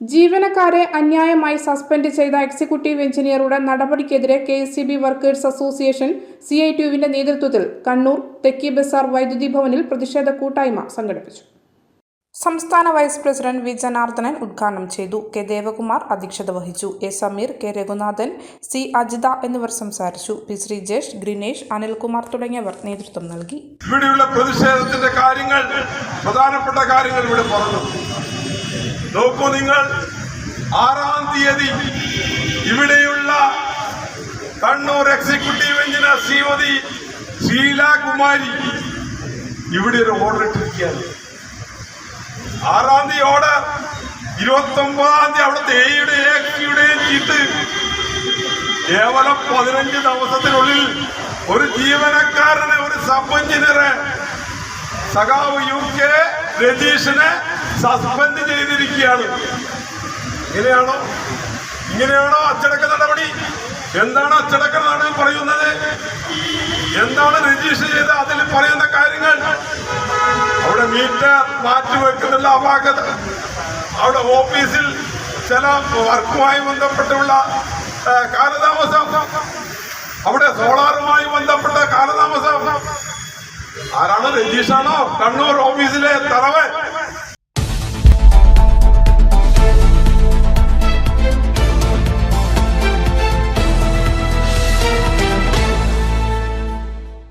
ജീവനക്കാരെ അന്യായമായി സസ്പെൻഡ് ചെയ്ത എക്സിക്യൂട്ടീവ് എഞ്ചിനീയറുടെ നടപടിക്കെതിരെ K S C B workers association C I ടിയുവിന്റെ നേതൃത്വത്തിൽ കണ്ണൂർ തെക്കി ബസാർ വൈദ്യുതി ഭവനിൽ പ്രതിഷേധ കൂട്ടായ്മ സംഘടിപ്പിച്ചു. സംസ്ഥാന വൈസ് പ്രസിഡന്റ് വി. ജനാർദ്ദനൻ ഉദ്ഘാടനം ചെയ്തു. കെ. ദേവകുമാർ അധ്യക്ഷത വഹിച്ചു. A. Sameer K. Raghunathan C. Ajitha എന്നിവർ സംസാരിച്ചു. പി. ശ്രീജേഷ് ഗ്രിനേഷ് അനിൽകുമാർ തുടങ്ങിയവർ നേതൃത്വം നൽകി. ഇവിടെയുള്ള പ്രതിഷേധത്തിന്റെ കാര്യങ്ങൾ പ്രധാനപ്പെട്ട കാര്യങ്ങൾ ഇവിടെ പറഞ്ഞു. നോക്കൂ നിങ്ങൾ. ആറാം തീയതി ഇവിടെയുള്ള കണ്ണൂർ എക്സിക്യൂട്ടീവ് എഞ്ചിനീയർ ശ്രീമതി ശീലാകുമാരി ഇവിടെ ഒരു ഓർഡർ ഇട്ടിരിക്കുകയാണ്. ആറാം തീയതി ഓർഡർ ഇരുപത്തി ഒമ്പതാം തീയതി അവിടുത്തെ എയുടെയും എക്സിയുടെയും ചീട്ട് കേവലം പതിനഞ്ച് ദിവസത്തിനുള്ളിൽ ഒരു ജീവനക്കാരനെ ഒരു സബ് എഞ്ചിനീയറെ സഖാവ് യു കെ രതീഷിനെ സസ്പെൻഡ് ചെയ്തിരിക്കുകയാണ്. ഇങ്ങനെയാണോ? ഇങ്ങനെയാണോ അച്ചടക്ക നടപടി? എന്താണ് അച്ചടക്ക നടപടി പറയുന്നത്? എന്താണ് രജീഷ് ചെയ്ത് അതിൽ പറയുന്ന കാര്യങ്ങൾ? അവിടെ മീറ്റർ മാറ്റിവെക്കുന്നുള്ള അപാകത. അവിടെ ഓഫീസിൽ ചില വർക്കുമായി ബന്ധപ്പെട്ടുള്ള കാലതാമസം. അവിടെ സോളാറുമായി ബന്ധപ്പെട്ട കാലതാമസം. ആരാണ് രജീഷാണോ കണ്ണൂർ ഓഫീസിലെ தலைவர்